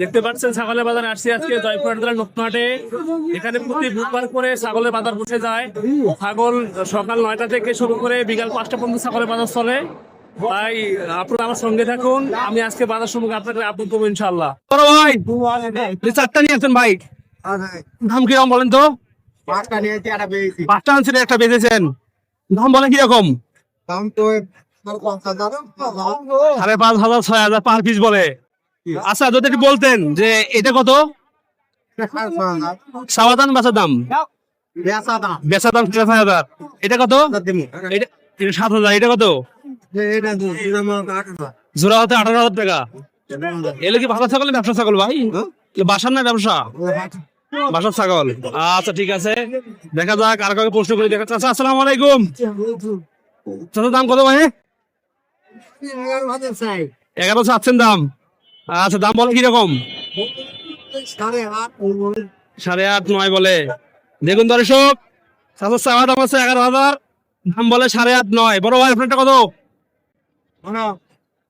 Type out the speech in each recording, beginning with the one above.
দেখতে পাচ্ছেন ছাগলের বাজার আসছে আজকে জয়পুর জেলার নতুন এখানে প্রতি বুধবার করে ছাগলের বাজার বসে যায়। ছাগল সকাল নয়টা থেকে শুরু করে বিকাল পাঁচটা পর্যন্ত ছাগলের বাজার চলে। তাই আপনারা আমার সঙ্গে থাকুন আমি আজকে বাজার আপনাদের আপডেট করব ইনশাল্লাহ ভাই চারটা নিয়ে আসছেন ভাই। দাম কীরকম বলেন তো? পাঁচটা আনছেন একটা বেঁচেছেন। দাম বলেন কীরকম? সাড়ে পাঁচ হাজার ছয় হাজার পার পিস বলে। আচ্ছা যদি একটু বলতেন যে এটা কত? সাবাদান বেচার দাম? দাম। হাজার। এটা কত? এটা সাত হাজার। এটা কত? জোড়া হতে আঠারো হাজার টাকা। এলে কি ভালো ছাগল ব্যবসা ছাগল ভাই? বাসার না ব্যবসা? বাসার ছাগল। আচ্ছা ঠিক আছে। দেখা যাক আর কাউকে প্রশ্ন করে দেখা আচ্ছা আসসালামু আলাইকুম। চাচার দাম কত ভাই? এগারো চাচ্ছেন দাম। আচ্ছা দাম বলে কীরকম? সাড়ে আট নয় বলে। দেখুন দর্শক চাওয়া দাম আছে এগারো হাজার দাম বলে সাড়ে আট নয়। বড় ভাই আপনারটা কত?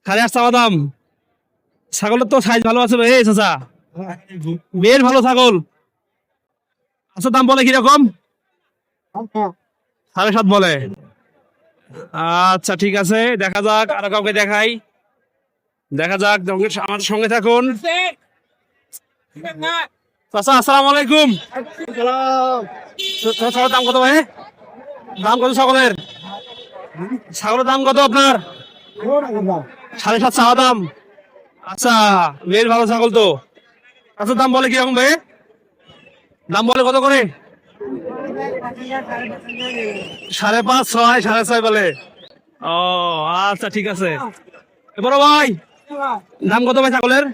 সাড়ে আট চাওয়া দাম। ছাগলের তো সাইজ ভালো আছে ভাই চাচা। বেশ ভালো ছাগল। আচ্ছা দাম বলে কীরকম? সাড়ে সাত বলে। আচ্ছা ঠিক আছে দেখা যাক আরও কাউকে দেখাই। দেখা যাক আমাদের সঙ্গে থাকুন। চাচা আসসালামু। আলাইকুম ছাগলের দাম কত ভাই? দাম কত ছাগলের? ছাগলের দাম কত আপনার? সাড়ে সাত চাওয়া দাম। আচ্ছা বেশ ভালো ছাগল তো। আচ্ছা দাম বলে কীরকম ভাই? দাম বলে কত করে? সাড়ে পাঁচ ছয় সাড়ে ছয় বলে। ও আচ্ছা ঠিক আছে। বড় ভাই দাম কত ভাই ছাগলের?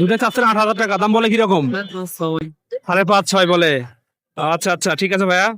দুটা চারশো আট হাজার টাকা দাম বলে কীরকম? সাড়ে পাঁচ ছয় বলে। আচ্ছা আচ্ছা ঠিক আছে ভাইয়া।